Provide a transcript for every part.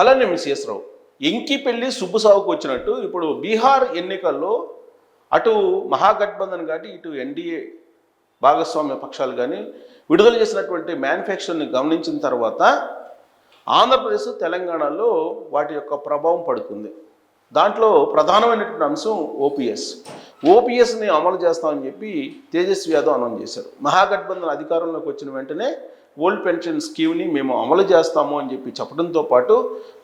అలానే మిస్ రావు ఎంకి పెళ్ళి సుబ్బుసావుకు వచ్చినట్టు ఇప్పుడు బీహార్ ఎన్నికల్లో అటు మహాగఠబంధన్ కానీ ఇటు ఎన్డీఏ భాగస్వామ్య పక్షాలు కానీ విడుదల చేసినటువంటి మ్యానుఫ్యాక్చర్ని గమనించిన తర్వాత ఆంధ్రప్రదేశ్ తెలంగాణలో వాటి యొక్క ప్రభావం పడుతుంది. దాంట్లో ప్రధానమైనటువంటి అంశం ఓపీఎస్ ఓపీఎస్ని అమలు చేస్తామని చెప్పి తేజస్వి యాదవ్ అనౌన్స్ చేశారు. మహాగఠబంధన్ అధికారంలోకి వచ్చిన వెంటనే ఓల్డ్ పెన్షన్ స్కీమ్ని మేము అమలు చేస్తాము అని చెప్పి చెప్పడంతో పాటు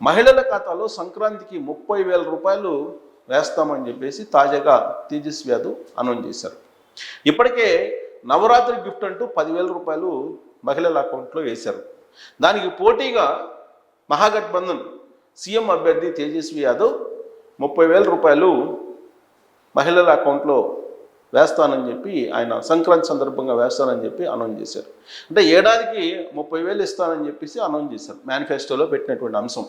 మహిళల ఖాతాలో సంక్రాంతికి ముప్పై వేల రూపాయలు వేస్తామని చెప్పేసి తాజాగా తేజస్వి యాదవ్ అనౌన్స్ చేశారు. ఇప్పటికే నవరాత్రి గిఫ్ట్ అంటూ పదివేల రూపాయలు మహిళల అకౌంట్లో వేశారు. దానికి పోటీగా మహాగఠబంధన్ సీఎం అభ్యర్థి తేజస్వి యాదవ్ ముప్పై వేల రూపాయలు మహిళల అకౌంట్లో వేస్తానని చెప్పి ఆయన సంక్రాంతి సందర్భంగా వేస్తానని చెప్పి అనౌన్స్ చేశారు. అంటే ఏడాదికి ముప్పై వేలు ఇస్తానని చెప్పేసి అనౌన్స్ చేశారు మేనిఫెస్టోలో పెట్టినటువంటి అంశం.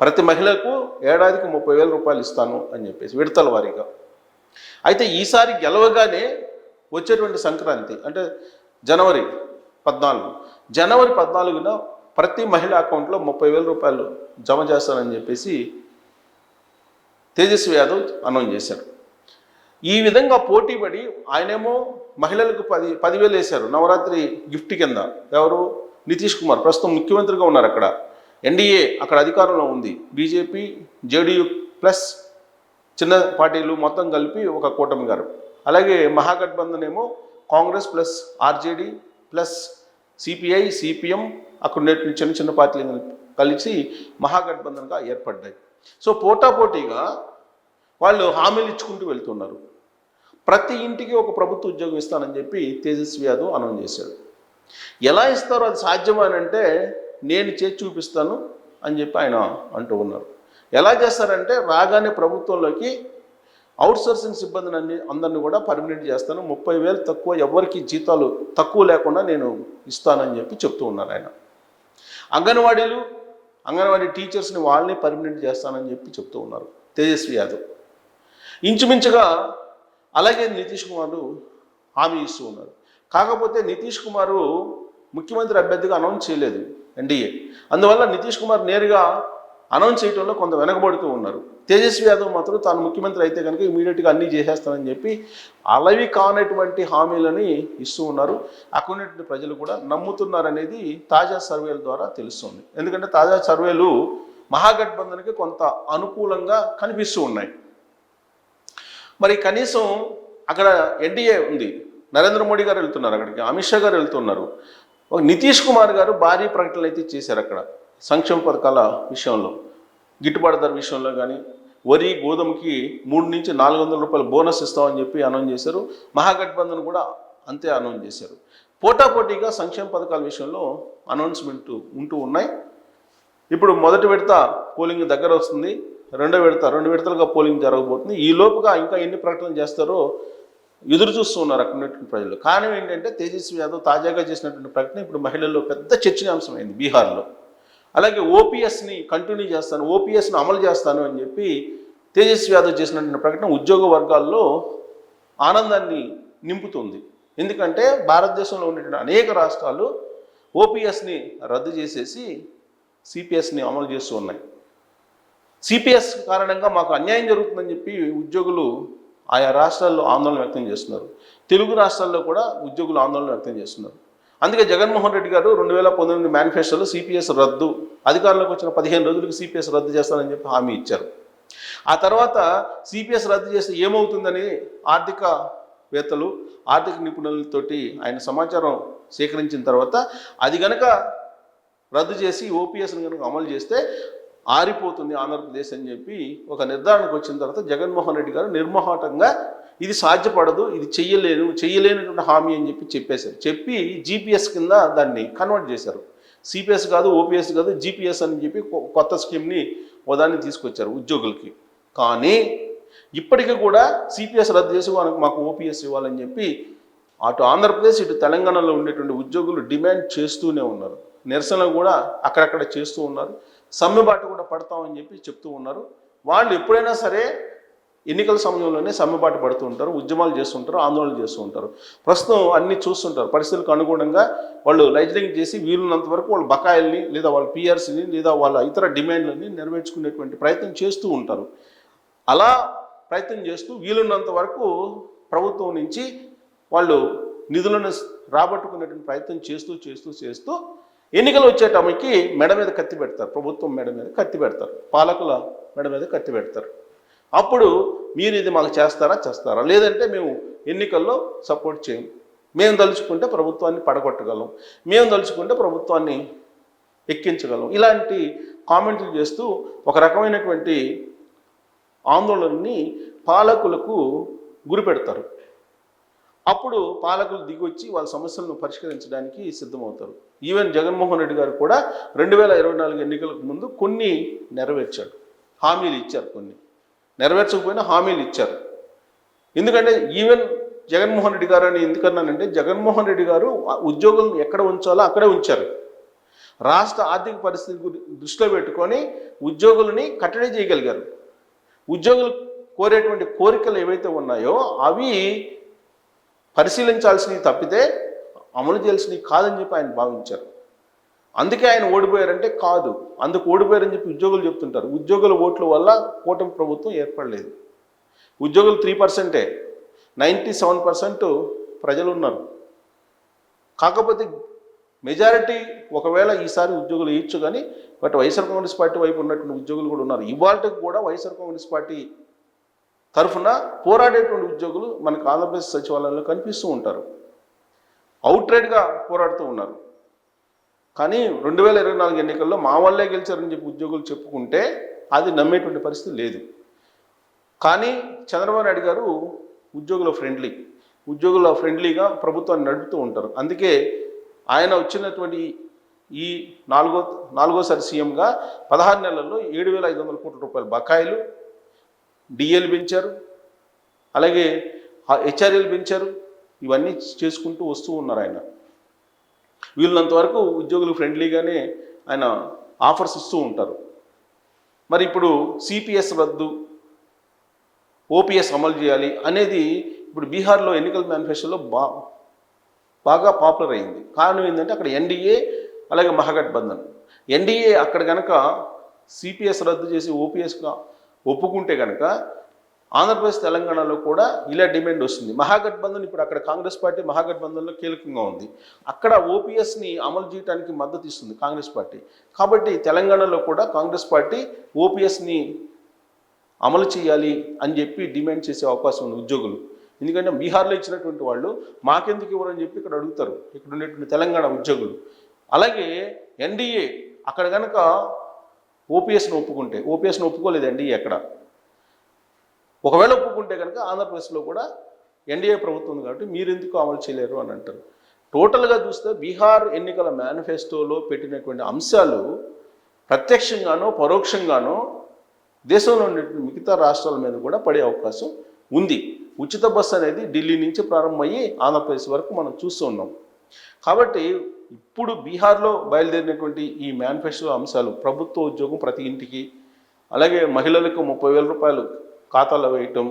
ప్రతి మహిళకు ఏడాదికి ముప్పై వేల రూపాయలు ఇస్తాను అని చెప్పేసి విడతల వారీగా. అయితే ఈసారి గెలవగానే వచ్చేటువంటి సంక్రాంతి అంటే జనవరి పద్నాలుగు. జనవరి పద్నాలుగున ప్రతి మహిళ అకౌంట్లో ముప్పై వేల రూపాయలు జమ చేస్తానని చెప్పేసి తేజస్వి యాదవ్ అనౌన్స్ చేశారు. ఈ విధంగా పోటీ పడి ఆయనేమో మహిళలకు పది పదివేలు వేశారు నవరాత్రి గిఫ్ట్ కింద. ఎవరు? నితీష్ కుమార్. ప్రస్తుతం ముఖ్యమంత్రిగా ఉన్నారు అక్కడ. ఎన్డీఏ అక్కడ అధికారంలో ఉంది. బీజేపీ జేడీయూ ప్లస్ చిన్న పార్టీలు మొత్తం కలిపి ఒక కూటమి గారు. అలాగే మహాగఠబంధన్ ఏమో Congress plus RJD plus CPI CPM అక్కడ చిన్న చిన్న పార్టీలు కలిసి మహాగఠబంధన్గా ఏర్పడ్డాయి. సో పోటాపోటీగా వాళ్ళు హామీలు ఇచ్చుకుంటూ వెళ్తున్నారు. ప్రతి ఇంటికి ఒక ప్రభుత్వ ఉద్యోగం ఇస్తానని చెప్పి తేజస్వి యాదవ్ అనౌన్స్ చేశాడు. ఎలా ఇస్తారో అది సాధ్యమా అని అంటే నేను చేసి చూపిస్తాను అని చెప్పి ఆయన అంటూ ఉన్నారు. ఎలా చేస్తారంటే రాగానే ప్రభుత్వంలోకి అవుట్సోర్సింగ్ సిబ్బందిని అన్ని అందరిని కూడా పర్మినెంట్ చేస్తాను. ముప్పై వేలు తక్కువ ఎవరికి జీతాలు తక్కువ లేకుండా నేను ఇస్తానని చెప్పి చెప్తూ ఉన్నారు ఆయన. అంగన్వాడీలు అంగన్వాడీ టీచర్స్ని వాళ్ళని పర్మినెంట్ చేస్తానని చెప్పి చెప్తూ ఉన్నారు తేజస్వి యాదవ్. ఇంచుమించుగా అలాగే నితీష్ కుమారు హామీ ఇస్తూ ఉన్నారు. కాకపోతే నితీష్ కుమారు ముఖ్యమంత్రి అభ్యర్థిగా అనౌన్స్ చేయలేదు ఎన్డీఏ. అందువల్ల నితీష్ కుమార్ నేరుగా అనౌన్స్ చేయడంలో కొంత వెనకబడుతూ ఉన్నారు. తేజస్వి యాదవ్ మాత్రం తాను ముఖ్యమంత్రి అయితే కనుక ఇమీడియట్గా అన్నీ చేసేస్తానని చెప్పి అలవి కానటువంటి హామీలని ఇస్తూ ఉన్నారు. అక్కడ ప్రజలు కూడా నమ్ముతున్నారనేది తాజా సర్వేల ద్వారా తెలుస్తుంది. ఎందుకంటే తాజా సర్వేలు మహాగఠబంధన్కి కొంత అనుకూలంగా కనిపిస్తూ ఉన్నాయి. మరి కనీసం అక్కడ ఎన్డీఏ ఉంది. నరేంద్ర మోడీ గారు వెళ్తున్నారు అక్కడికి అమిత్ షా గారు వెళ్తున్నారు. నితీష్ కుమార్ గారు భారీ ప్రకటనలు అయితే చేశారు అక్కడ సంక్షేమ పథకాల విషయంలో. గిట్టుబాటు ధర విషయంలో కానీ వరి గోధుమకి మూడు నుంచి నాలుగు వందల రూపాయలు బోనస్ ఇస్తామని చెప్పి అనౌన్స్ చేశారు. మహాగఠబంధన్ కూడా అంతే అనౌన్స్ చేశారు. పోటాపోటీగా సంక్షేమ పథకాల విషయంలో అనౌన్స్మెంట్ ఉంటూ ఉన్నాయి. ఇప్పుడు మొదటి విడత పోలింగ్ దగ్గర వస్తుంది. రెండో విడత రెండు విడతలుగా పోలింగ్ జరగబోతుంది. ఈ లోపుగా ఇంకా ఎన్ని ప్రకటనలు చేస్తారో ఎదురు చూస్తున్నారు అక్కడ ఉన్నటువంటి ప్రజలు. కారణం ఏంటంటే తేజస్వి యాదవ్ తాజాగా చేసినటువంటి ప్రకటన ఇప్పుడు మహిళల్లో పెద్ద చర్చనీయాంశమైంది బీహార్లో. అలాగే ఓపీఎస్ని కంటిన్యూ చేస్తాను ఓపీఎస్ని అమలు చేస్తాను అని చెప్పి తేజస్వి యాదవ్ చేసినటువంటి ప్రకటన ఉద్యోగ వర్గాల్లో ఆనందాన్ని నింపుతుంది. ఎందుకంటే భారతదేశంలో ఉన్నటువంటి అనేక రాష్ట్రాలు ఓపీఎస్ని రద్దు చేసేసి సిపిఎస్ని అమలు చేస్తూ ఉన్నాయి. సిపిఎస్ కారణంగా మాకు అన్యాయం జరుగుతుందని చెప్పి ఉద్యోగులు ఆయా రాష్ట్రాల్లో ఆందోళన వ్యక్తం చేస్తున్నారు. తెలుగు రాష్ట్రాల్లో కూడా ఉద్యోగులు ఆందోళన వ్యక్తం చేస్తున్నారు. అందుకే జగన్మోహన్ రెడ్డి గారు రెండు వేల పంతొమ్మిది మేనిఫెస్టోలో సిపిఎస్ రద్దు అధికారంలోకి వచ్చిన పదిహేను రోజులకు సిపిఎస్ రద్దు చేస్తానని చెప్పి హామీ ఇచ్చారు. ఆ తర్వాత సిపిఎస్ రద్దు చేస్తే ఏమవుతుందని ఆర్థిక వేత్తలు ఆర్థిక నిపుణులతోటి ఆయన సమాచారం సేకరించిన తర్వాత అది గనక రద్దు చేసి ఓపీఎస్ని కనుక అమలు చేస్తే ఆరిపోతుంది ఆంధ్రప్రదేశ్ అని చెప్పి ఒక నిర్ధారణకు వచ్చిన తర్వాత జగన్మోహన్ రెడ్డి గారు నిర్మోహాటంగా ఇది సాధ్యపడదు ఇది చెయ్యలేను చెయ్యలేనటువంటి హామీ అని చెప్పి చెప్పేశారు. చెప్పి జీపీఎస్ కింద దాన్ని కన్వర్ట్ చేశారు. సిపిఎస్ కాదు ఓపీఎస్ కాదు జీపీఎస్ అని చెప్పి కొ- కొత్త స్కీమ్ని ఉదాన్ని తీసుకొచ్చారు ఉద్యోగులకి. కానీ ఇప్పటికీ కూడా సిపిఎస్ రద్దు చేసి మనకు మాకు ఓపీఎస్ ఇవ్వాలని చెప్పి అటు ఆంధ్రప్రదేశ్ ఇటు తెలంగాణలో ఉండేటువంటి ఉద్యోగులు డిమాండ్ చేస్తూనే ఉన్నారు. నిరసనలు కూడా అక్కడక్కడ చేస్తూ ఉన్నారు. సమ్మెబాటు కూడా పడతామని చెప్పి చెప్తూ ఉన్నారు. వాళ్ళు ఎప్పుడైనా సరే ఎన్నికల సమయంలోనే సమ్మెబాటు పడుతూ ఉంటారు ఉద్యమాలు చేస్తుంటారు ఆందోళన చేస్తూ ఉంటారు. ప్రస్తుతం అన్ని చూస్తుంటారు. పరిస్థితులకు అనుగుణంగా వాళ్ళు లైజనింగ్ చేసి వీలున్నంత వరకు వాళ్ళ బకాయిల్ని లేదా వాళ్ళ పిఆర్సీని లేదా వాళ్ళ ఇతర డిమాండ్లని నెరవేర్చుకునేటువంటి ప్రయత్నం చేస్తూ ఉంటారు. అలా ప్రయత్నం చేస్తూ వీలున్నంత వరకు ప్రభుత్వం నుంచి వాళ్ళు నిధులను రాబట్టుకునేటువంటి ప్రయత్నం చేస్తూ చేస్తూ చేస్తూ ఎన్నికలు వచ్చేటమ్మకి మెడ మీద కత్తి పెడతారు. ప్రభుత్వం మెడ మీద కత్తి పెడతారు. పాలకుల మెడ మీద కత్తి పెడతారు. అప్పుడు మీరు ఇది మాకు చేస్తారా? చేస్తారా? లేదంటే మేము ఎన్నికల్లో సపోర్ట్ చేయం. మేము తలుచుకుంటే ప్రభుత్వాన్ని పడగొట్టగలం. మేము తలుచుకుంటే ప్రభుత్వాన్ని ఎక్కించగలం. ఇలాంటి కామెంట్లు చేస్తూ ఒక రకమైనటువంటి ఆందోళనని పాలకులకు గురిపెడతారు. అప్పుడు పాలకులు దిగొచ్చి వాళ్ళ సమస్యలను పరిష్కరించడానికి సిద్ధమవుతారు. ఈవెన్ జగన్మోహన్ రెడ్డి గారు కూడా రెండు వేల ఇరవై నాలుగు ఎన్నికలకు ముందు కొన్ని నెరవేర్చాడు. హామీలు ఇచ్చారు కొన్ని. నెరవేర్చకపోయినా హామీలు ఇచ్చారు. ఎందుకంటే ఈవెన్ జగన్మోహన్ రెడ్డి గారు అని ఎందుకన్నానంటే జగన్మోహన్ రెడ్డి గారు ఉద్యోగులను ఎక్కడ ఉంచాలో అక్కడే ఉంచారు. రాష్ట్ర ఆర్థిక పరిస్థితి దృష్టిలో పెట్టుకొని ఉద్యోగులని కట్టడి చేయగలిగారు. ఉద్యోగులు కోరేటువంటి కోరికలు ఏవైతే ఉన్నాయో అవి పరిశీలించాల్సినవి తప్పితే అమలు చేయాల్సినవి కాదని చెప్పి ఆయన భావించారు. అందుకే ఆయన ఓడిపోయారంటే కాదు. అందుకు ఓడిపోయారని చెప్పి ఉద్యోగులు చెప్తుంటారు. ఉద్యోగుల ఓట్ల వల్ల కూటమి ప్రభుత్వం ఏర్పడలేదు. ఉద్యోగులు త్రీ పర్సెంటే నైంటీ సెవెన్ పర్సెంట్ ప్రజలు ఉన్నారు కాకపోతే మెజారిటీ ఒకవేళ ఈసారి ఉద్యోగులు ఇచ్చు కానీ బట్ వైఎస్ఆర్ కాంగ్రెస్ పార్టీ వైపు ఉన్నటువంటి ఉద్యోగులు కూడా ఉన్నారు. ఇవాళకి కూడా వైఎస్ఆర్ కాంగ్రెస్ పార్టీ తరఫున పోరాడేటువంటి ఉద్యోగులు మనకు ఆంధ్రప్రదేశ్ సచివాలయంలో కనిపిస్తూ ఉంటారు. అవుట్రైడ్గా పోరాడుతూ ఉన్నారు. కానీ రెండు వేల ఇరవై నాలుగు ఎన్నికల్లో మా వాళ్ళే గెలిచారని చెప్పి ఉద్యోగులు చెప్పుకుంటే అది నమ్మేటువంటి పరిస్థితి లేదు. కానీ చంద్రబాబు నాయుడు గారు ఉద్యోగుల ఫ్రెండ్లీ. ఉద్యోగుల ఫ్రెండ్లీగా ప్రభుత్వాన్ని నడుపుతూ ఉంటారు. అందుకే ఆయన వచ్చినటువంటి ఈ నాలుగో నాలుగోసారి సీఎంగా పదహారు నెలల్లో ఏడు వేల ఐదు వందల కోట్ల రూపాయల బకాయిలు డిఎల్ పెంచారు అలాగే హెచ్ఆర్ఎల్ పెంచారు ఇవన్నీ చేసుకుంటూ వస్తూ ఉన్నారు ఆయన. వీళ్ళంత వరకు ఉద్యోగులు ఫ్రెండ్లీగానే ఆయన ఆఫర్స్ ఇస్తూ ఉంటారు. మరి ఇప్పుడు సిపిఎస్ రద్దు ఓపీఎస్ అమలు చేయాలి అనేది ఇప్పుడు బీహార్లో ఎన్నికల మేనిఫెస్టోలో బా బాగా పాపులర్ అయింది. కారణం ఏంటంటే అక్కడ ఎన్డీఏ అలాగే మహాగఠబంధన్. ఎన్డీఏ అక్కడ కనుక సిపిఎస్ రద్దు చేసి ఓపీఎస్గా ఒప్పుకుంటే కనుక ఆంధ్రప్రదేశ్ తెలంగాణలో కూడా ఇలా డిమాండ్ వస్తుంది. మహాగఠబంధన్ ఇప్పుడు అక్కడ కాంగ్రెస్ పార్టీ మహాగఠబంధన్లో కీలకంగా ఉంది. అక్కడ ఓపీఎస్ని అమలు చేయడానికి మద్దతు ఇస్తుంది కాంగ్రెస్ పార్టీ. కాబట్టి తెలంగాణలో కూడా కాంగ్రెస్ పార్టీ ఓపీఎస్ని అమలు చేయాలి అని చెప్పి డిమాండ్ చేసే అవకాశం ఉంది ఉద్యోగులు. ఎందుకంటే బీహార్లో ఇచ్చినటువంటి వాళ్ళు మాకెందుకు ఇవ్వరని చెప్పి ఇక్కడ అడుగుతారు. ఇక్కడ ఉండేటువంటి తెలంగాణ ఉద్యోగులు. అలాగే ఎన్డీఏ అక్కడ కనుక ఓపీఎస్ని ఒప్పుకుంటే ఓపీఎస్ని ఒప్పుకోలేదు ఎన్డీఏ ఒకవేళ ఒప్పుకుంటే కనుక ఆంధ్రప్రదేశ్లో కూడా ఎన్డీఏ ప్రభుత్వం ఉంది కాబట్టి మీరు ఎందుకు అమలు చేయలేరు అని అంటారు. టోటల్గా చూస్తే బీహార్ ఎన్నికల మేనిఫెస్టోలో పెట్టినటువంటి అంశాలు ప్రత్యక్షంగానో పరోక్షంగానో దేశంలో ఉన్నటువంటి మిగతా రాష్ట్రాల మీద కూడా పడే అవకాశం ఉంది. ఉచిత బస్సు అనేది ఢిల్లీ నుంచి ప్రారంభమయ్యి ఆంధ్రప్రదేశ్ వరకు మనం చూస్తూ ఉన్నాం. కాబట్టి ఇప్పుడు బీహార్లో బయలుదేరినటువంటి ఈ మేనిఫెస్టో అంశాలు ప్రభుత్వ ఉద్యోగం ప్రతి ఇంటికి అలాగే మహిళలకు ముప్పై వేల రూపాయలు ఖాతాలో వేయటం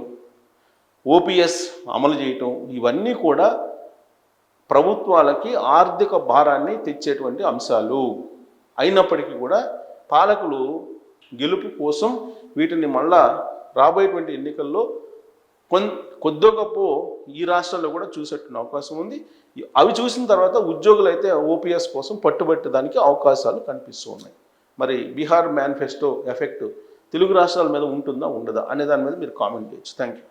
ఓపీఎస్ అమలు చేయటం ఇవన్నీ కూడా ప్రభుత్వాలకి ఆర్థిక భారాన్ని తెచ్చేటువంటి అంశాలు. అయినప్పటికీ కూడా పాలకులు గెలుపు కోసం వీటిని మళ్ళా రాబోయేటువంటి ఎన్నికల్లో కొన్ కొద్దో గొప్ప ఈ రాష్ట్రాల్లో కూడా చూసేట్టున్న అవకాశం ఉంది. అవి చూసిన తర్వాత ఉద్యోగులు అయితే ఓపీఎస్ కోసం పట్టుబట్టడానికి అవకాశాలు కనిపిస్తూ ఉన్నాయి. మరి బీహార్ మేనిఫెస్టో ఎఫెక్ట్ తెలుగు రాష్ట్రాల మీద ఉంటుందా ఉండదా అనే దాని మీద మీరు కామెంట్ చేయొచ్చు. Thank you